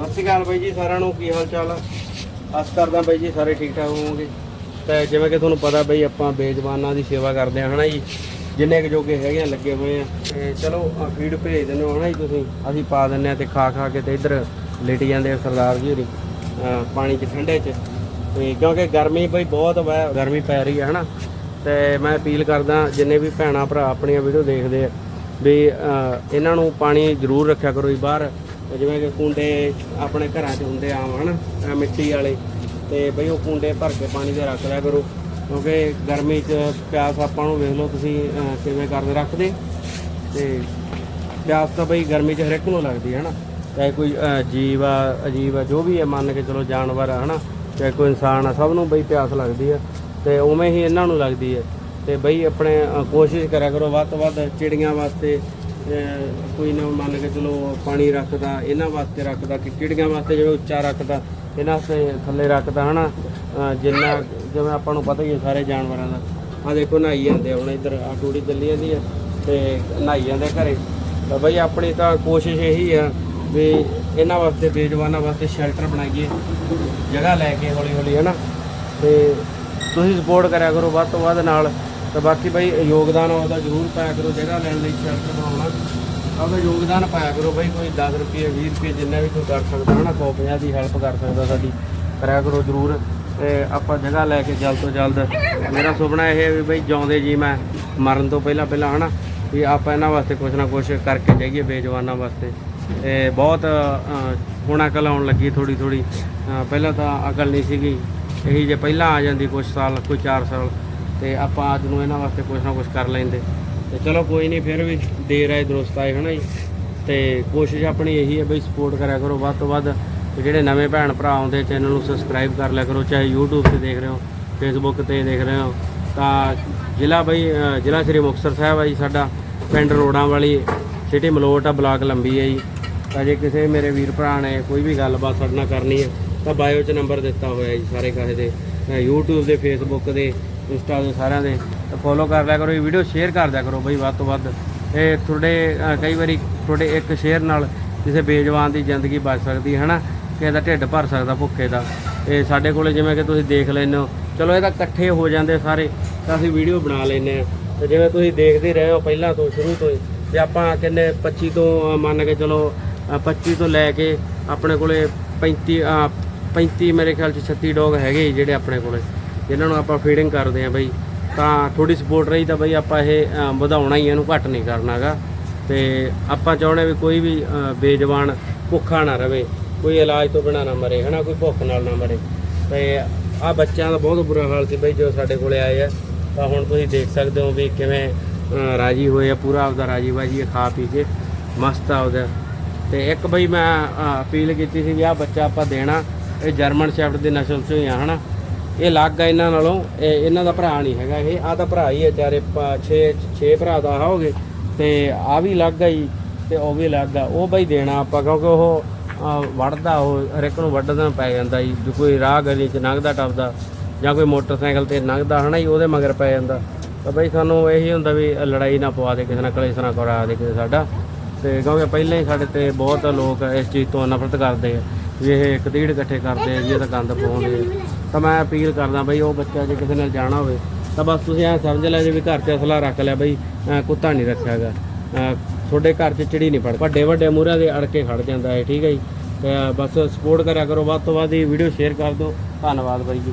ਸਤਿ ਸ਼੍ਰੀ ਅਕਾਲ ਬਾਈ ਜੀ, ਸਾਰਿਆਂ ਨੂੰ ਕੀ ਹਾਲ ਚਾਲ ਆ? ਆਸ ਕਰਦਾ ਬਾਈ ਜੀ ਸਾਰੇ ਠੀਕ ਠਾਕ ਹੋਵੋਗੇ। ਤੇ ਜਿਵੇਂ ਕਿ ਤੁਹਾਨੂੰ ਪਤਾ ਬਾਈ, ਆਪਾਂ ਬੇਜ਼ਬਾਨਾਂ ਦੀ ਸੇਵਾ ਕਰਦੇ ਹਾਂ ਹਨਾ ਜੀ? ਜਿੰਨੇ ਕੁ ਜੋਗੇ ਹੈਗੇ ਆ, ਲੱਗੇ ਹੋਏ ਆ। ਤੇ ਚਲੋ ਫੀਡ ਭੇਜ ਦਿੰਦੇ ਹੋ, ਹਨਾ ਜੀ ਤੁਸੀਂ? ਅਸੀਂ ਪਾ ਦਿੰਨੇ ਆ ਤੇ ਖਾ ਖਾ ਕੇ ਤੇ ਇੱਧਰ ਲੇਟ ਜਾਂਦੇ ਆ ਸਰਦਾਰ ਜੀ ਹੋਰੀ ਪਾਣੀ 'ਚ, ਠੰਡੇ 'ਚ। ਤੇ ਕਿਉਂਕਿ ਗਰਮੀ ਬਈ ਬਹੁਤ ਵਾ, ਗਰਮੀ ਪੈ ਰਹੀ ਹੈ ਹਨਾ? ਤੇ ਮੈਂ ਅਪੀਲ ਕਰਦਾ, ਜਿੰਨੇ ਵੀ ਭੈਣਾ ਭਰਾ ਆਪਣੀਆਂ ਵੀਡੀਓ ਦੇਖਦੇ ਆ, ਵੀ ਇਹਨਾਂ ਨੂੰ ਪਾਣੀ ਜ਼ਰੂਰ ਰੱਖਿਆ ਕਰੋ ਜੀ ਬਾਹਰ। ਜਿਵੇਂ ਕਿ ਕੁੰਡੇ ਆਪਣੇ ਘਰਾਂ 'ਚ ਹੁੰਦੇ ਆਮ ਹਨ ਅਹ ਮਿੱਟੀ ਵਾਲੇ। ਤੇ ਬਈ ਉਹ ਕੁੰਡੇ ਭਰ ਕੇ ਪਾਣੀ ਦੇ ਰੱਖ ਲਿਆ ਕਰੋ ਕਿਉਂਕਿ ਗਰਮੀ 'ਚ ਪਿਆਸ ਆਪਾਂ ਨੂੰ ਵੇਖ ਲਓ ਤੁਸੀਂ ਕਿਵੇਂ ਕਰਦੇ ਰੱਖਦੇ। ਤੇ ਪਿਆਸ ਤਾਂ ਬਈ ਗਰਮੀ 'ਚ ਹਰ ਇੱਕ ਨੂੰ ਲੱਗਦੀ ਹੈ ਨਾ ਚਾਹੇ ਕੋਈ ਅਹ, ਜੀਵ ਆ ਅਜੀਬ ਆ ਜੋ ਵੀ ਹੈ ਮੰਨ ਕੇ ਚਲੋ ਜਾਨਵਰ ਆ ਹਨਾ। ਚਾਹੇ ਕੋਈ ਇਨਸਾਨ ਆ ਸਭ ਨੂੰ ਬਈ ਪਿਆਸ ਲੱਗਦੀ ਆ। ਤੇ ਉਵੇਂ ਹੀ ਇਹਨਾਂ ਨੂੰ ਲੱਗਦੀ ਹੈ ਤੇ ਬਈ ਆਪਣੇ ਕੋਸ਼ਿਸ਼ ਕਰਿਆ ਕਰੋ ਵੱਧ ਤੋਂ ਵੱਧ ਚਿੜੀਆਂ ਵਾਸਤੇ ਕੋਈ ਨਾ ਮੰਨ ਕੇ ਚਲੋ ਪਾਣੀ ਰੱਖਦਾ ਇਹਨਾਂ ਵਾਸਤੇ ਰੱਖਦਾ ਕਿ ਚਿੜੀਆਂ ਵਾਸਤੇ ਜਿਵੇਂ ਉੱਚਾ ਰੱਖਦਾ ਇਹਨਾਂ ਵਾਸਤੇ ਥੱਲੇ ਰੱਖਦਾ ਹਨਾ। ਅ, ਜਿੰਨਾ ਜਿਵੇਂ ਆਪਾਂ ਨੂੰ ਪਤਾ ਹੀ ਹੈ ਸਾਰੇ ਜਾਨਵਰਾਂ ਦਾ। ਆ ਦੇਖੋ ਨਹਾਈ ਜਾਂਦੇ ਹੁਣ ਇੱਧਰ ਆ ਟੂੜੀ ਚੱਲੀ ਜਾਂਦੀ ਹੈ ਤੇ ਨਹਾਈ ਜਾਂਦੇ ਘਰੇ। ਤਾਂ ਬਈ ਆਪਣੀ ਤਾਂ ਕੋਸ਼ਿਸ਼ ਇਹੀ ਆ ਵੀ ਇਹਨਾਂ ਵਾਸਤੇ ਬੇਜਵਾਨਾਂ ਵਾਸਤੇ ਸ਼ੈਲਟਰ ਬਣਾਈਏ ਜਗ੍ਹਾ ਲੈ ਕੇ ਹੌਲੀ ਹੌਲੀ ਹਨਾ। ਤੇ ਤੁਸੀਂ ਸਪੋਰਟ ਕਰਿਆ ਕਰੋ ਵੱਧ ਤੋਂ ਵੱਧ ਨਾਲ। ਤਾਂ ਬਾਕੀ ਬਈ ਯੋਗਦਾਨ ਉਹਦਾ ਜ਼ਰੂਰ ਪਾਇਆ ਕਰੋ ਜਗ੍ਹਾ ਲੈਣ ਲਈ ਸ਼ੈਲਟਰ ਬਣਾਉਣਾ। ਉਹਦਾ ਯੋਗਦਾਨ ਪਾਇਆ ਕਰੋ ਬਈ, ਕੋਈ 10 ਰੁਪਏ 20 ਰੁਪਏ ਜਿੰਨਾ ਵੀ ਕੋਈ ਕਰ ਸਕਦਾ ਹਨਾ 150 ਦੀ ਹੈਲਪ ਕਰ ਸਕਦਾ ਸਾਡੀ, ਕਰਿਆ ਕਰੋ ਜ਼ਰੂਰ। ਤੇ ਆਪਾਂ ਜਗ੍ਹਾ ਲੈ ਕੇ ਜਲਦ ਤੋਂ ਜਲਦ, ਮੇਰਾ ਸੁਪਨਾ ਇਹ ਹੈ ਵੀ ਬਈ ਜਿਉਂਦੇ ਜੀ ਮੈਂ, ਮਰਨ ਤੋਂ ਪਹਿਲਾਂ ਪਹਿਲਾਂ ਹਨਾ, ਵੀ ਆਪਾਂ ਇਹਨਾਂ ਵਾਸਤੇ ਕੁਝ ਨਾ ਕੁਝ ਕਰਕੇ ਜਾਈਏ ਬੇਜਵਾਨਾਂ ਵਾਸਤੇ। ਤੇ ਬਹੁਤ ਹੁਣ ਅਕਲ ਆਉਣ ਲੱਗੀ ਥੋੜੀ ਥੋੜੀ ਪਹਿਲਾਂ ਤਾਂ ਅਕਲ ਨਹੀਂ ਸੀਗੀ, ਇਹੀ ਜੇ ਪਹਿਲਾਂ ਆ ਜਾਂਦੀ ਕੁਝ ਸਾਲ, ਕੋਈ 4 ਸਾਲ। ਤੇ ਆਪਾਂ ਅੱਜ ਨੂੰ ਇਹਨਾਂ ਵਾਸਤੇ ਕੁਝ ਨਾ ਕੁਝ ਕਰ ਲੈਂਦੇ। ਤੇ ਚਲੋ ਕੋਈ ਨਹੀਂ ਫਿਰ ਵੀ ਦੇਰ ਆਏ ਦਰੁਸਤ ਆਏ, ਹਨਾ ਜੀ? ਤੇ ਕੋਸ਼ਿਸ਼ ਆਪਣੀ ਇਹੀ ਹੈ ਬਈ ਸਪੋਰਟ ਕਰਿਆ ਕਰੋ ਵੱਧ ਤੋਂ ਵੱਧ। ਜਿਹੜੇ ਨਵੇਂ ਭੈਣ ਭਰਾ ਆਉਂਦੇ ਚੈਨਲ ਨੂੰ ਸਬਸਕ੍ਰਾਈਬ ਕਰ ਲਿਆ ਕਰੋ, ਚਾਹੇ YouTube ਤੇ ਦੇਖ ਰਹੇ ਹੋ, Facebook ਤੇ ਦੇਖ ਰਹੇ ਹੋ। ਤਾਂ ਜ਼ਿਲ੍ਹਾ ਬਈ ਜ਼ਿਲ੍ਹਾ ਸ੍ਰੀ ਮੁਕਤਸਰ ਸਾਹਿਬ ਆ ਜੀ ਸਾਡਾ, ਪਿੰਡ ਰੋੜਾਂ ਵਾਲੀ ਸਿਟੀ ਮਲੋਟ ਆ, ਬਲਾਕ ਲੰਬੀ ਹੈ ਜੀ। ਤਾਂ ਜੇ ਕਿਸੇ ਮੇਰੇ ਵੀਰ ਭਰਾ ਨੇ ਕੋਈ ਵੀ ਗੱਲਬਾਤ ਸਾਡੇ ਨਾਲ ਕਰਨੀ ਹੈ ਤਾਂ ਬਾਇਓ 'ਚ ਨੰਬਰ ਦਿੱਤਾ ਹੋਇਆ ਜੀ ਸਾਰੇ ਕਾਹੇ ਦੇ ਅ, YouTube ਦੇ Facebook ਦੇ ਇੰਸਟਾ ਦੇ ਸਾਰਿਆਂ ਦੇ। ਤਾਂ ਫੋਲੋ ਕਰ ਲਿਆ ਕਰੋ ਇਹ ਵੀਡੀਓ ਸ਼ੇਅਰ ਕਰ ਦਿਆ ਕਰੋ ਬਈ ਵੱਧ ਤੋਂ ਵੱਧ। ਇਹ ਤੁਹਾਡੇ ਕਈ ਵਾਰੀ ਤੁਹਾਡੇ ਇੱਕ ਸ਼ੇਅਰ ਨਾਲ ਕਿਸੇ ਬੇਜਵਾਨ ਦੀ ਜ਼ਿੰਦਗੀ ਬਚ ਸਕਦੀ ਹੈ ਨਾ ਕਿਸੇ ਦਾ ਢਿੱਡ ਭਰ ਸਕਦਾ ਭੁੱਖੇ ਦਾ। ਤੇ ਸਾਡੇ ਕੋਲੇ ਜਿਵੇਂ ਕਿ ਤੁਸੀਂ ਦੇਖ ਲੈਂਦੇ ਹੋ ਚਲੋ ਇਹ ਤਾਂ ਇਕੱਠੇ ਹੋ ਜਾਂਦੇ ਸਾਰੇ ਤਾਂ ਅਸੀਂ ਵੀਡੀਓ ਬਣਾ ਲੈਂਦੇ ਆ ਤੇ ਜਿਵੇਂ ਤੁਸੀਂ ਦੇਖਦੇ ਰਹੇ ਹੋ ਪਹਿਲਾਂ ਤੋਂ ਸ਼ੁਰੂ ਤੋਂ ਹੀ ਤੇ ਆਪਾਂ ਕਿੰਨੇ 25 ਤੋਂ ਮੰਨ ਕੇ ਚਲੋ ਅ, 25 ਤੋਂ ਲੈ ਕੇ ਆਪਣੇ ਕੋਲੇ 35 35 ਮੇਰੇ ਖਿਆਲ ਚ 36 ਡੌਗ ਹੈਗੇ ਹੀ ਜਿਹੜੇ ਆਪਣੇ ਕੋਲੇ। ਜਿਨ੍ਹਾਂ ਨੂੰ ਆਪਾਂ ਫੀਡਿੰਗ ਕਰਦੇ ਆ ਬਈ, ਤਾਂ ਥੋੜੀ ਸਪੋਰਟ ਰਹੀ ਤਾਂ ਬਈ ਆਪਾਂ ਇਹ ਵਧਾਉਣਾ ਹੀ ਇਹਨੂੰ ਘੱਟ ਨਹੀਂ ਕਰਨਾਗਾ ਤੇ ਆਪਾਂ ਚਾਹੁੰਦੇ ਵੀ ਕੋਈ ਵੀ ਬੇਜਵਾਨ ਭੁੱਖਾ ਨਾ ਰਵੇ, ਕੋਈ ਇਲਾਜ ਤੋਂ ਬਿਨਾ ਨਾ ਮਰੇ, ਹਨਾ, ਕੋਈ ਭੁੱਖ ਨਾਲ ਨਾ ਮਰੇ। ਤੇ ਆ ਬੱਚਿਆਂ ਦਾ ਬਹੁਤ ਬੁਰਾ ਹਾਲ ਸੀ ਬਈ, ਜੋ ਸਾਡੇ ਕੋਲੇ ਆਏ ਆ। ਤਾਂ ਹੁਣ ਤੁਸੀਂ ਦੇਖ ਸਕਦੇ ਹੋ ਵੀ ਕਿਵੇਂ ਰਾਜੀ ਹੋਏ ਆ, ਪੂਰਾ ਆਪਦਾ ਰਾਜੀ ਬਾਜੀ ਖਾ ਪੀ ਕੇ, ਮਸਤ ਆ ਉਹਦਾ। ਤੇ ਇੱਕ ਬਈ ਮੈਂ ਅਪੀਲ ਕੀਤੀ ਸੀ ਵੀ ਆ ਬੱਚਾ ਆਪਾਂ ਦੇਣਾ। ਇਹ ਜਰਮਨ ਸ਼ੈਫਰਡ ਦੀ ਨਸਲ ਚੋਂ ਹੀ ਆ ਹਨਾ? ਇਹ ਅਲੱਗ ਆ ਇਹਨਾਂ ਨਾਲੋਂ ਇਹ ਇਹਨਾਂ ਦਾ ਭਰਾ ਨਹੀਂ ਹੈਗਾ ਇਹ ਆ ਤਾਂ ਭਰਾ ਹੀ ਹੈ ਚਾਰੇ 6 6 ਭਰਾ ਦਾ ਹੋਗੇ ਤੇ ਆ ਵੀ ਅਲੱਗ ਆ ਜੀ ਤੇ ਉਹ ਵੀ ਅਲੱਗ ਆ। ਉਹ ਬਈ ਦੇਣਾ ਆਪਾਂ ਕਿਉਂਕਿ ਉਹ ਅਹ, ਵੜਦਾ ਉਹ ਹਰ ਇੱਕ ਨੂੰ ਵੱਢਣਾ ਪੈ ਜਾਂਦਾ ਜੀ ਜੇ ਕੋਈ ਰਾਹ ਗਲੀ ਚ ਲੰਘਦਾ ਟੱਪਦਾ ਜਾਂ ਕੋਈ ਮੋਟਰਸਾਈਕਲ ਤੇ ਲੰਘਦਾ ਹਨਾ ਜੀ ਉਹਦੇ ਮਗਰ ਪੈ ਜਾਂਦਾ। ਤਾਂ ਬਈ ਸਾਨੂੰ ਇਹੀ ਹੁੰਦਾ ਵੀ ਲੜਾਈ ਨਾ ਪਵਾ ਦੇ ਕਿਸੇ ਨਾਲ ਕਲੇਸ਼ ਨਾ ਕਰਾ ਦੇ ਕਿਸੇ ਸਾਡਾ। ਤੇ ਕਿਉਂਕਿ ਪਹਿਲਾਂ ਹੀ ਸਾਡੇ ਤੇ ਬਹੁਤ ਲੋਕ ਇਸ ਚੀਜ਼ ਤੋਂ ਨਫ਼ਰਤ ਕਰਦੇ ਆ ਵੀ ਇਹ ਕਤੀੜ ਇਕੱਠੇ ਕਰਦੇ ਆ ਜੀ ਇਹ ਤਾਂ ਗੰਦ ਪਾਉਂਦੇ ਤਾਂ ਮੈਂ ਅਪੀਲ ਕਰਦਾ ਬਈ ਉਹ ਬੱਚਾ ਜੇ ਕਿਸੇ ਨਾਲ ਜਾਣਾ ਹੋਵੇ, ਤਾਂ ਬਸ ਤੁਸੀਂ ਐ ਸਮਝ ਲੈ ਜੇ ਵੀ ਘਰ 'ਚ ਅਸਲਾ ਰੱਖ ਲਿਆ ਬਈ ਕੁੱਤਾ ਨਹੀਂ ਰੱਖਿਆਗਾ। ਤੁਹਾਡੇ ਘਰ 'ਚ ਚਿੜੀ ਨਹੀਂ ਫੜ ਵੱਡੇ ਵੱਡੇ ਮੂਹਰਿਆਂ ਦੇ ਅੜ ਕੇ ਖੜ ਜਾਂਦਾ ਹੈ ਠੀਕ ਹੈ ਜੀ? ਬਸ ਸਪੋਰਟ ਕਰਿਆ ਕਰੋ। ਵੱਧ ਤੋਂ ਵੱਧ ਇਹ ਵੀਡੀਓ ਸ਼ੇਅਰ ਕਰ ਦਿਓ। ਧੰਨਵਾਦ ਬਾਈ ਜੀ।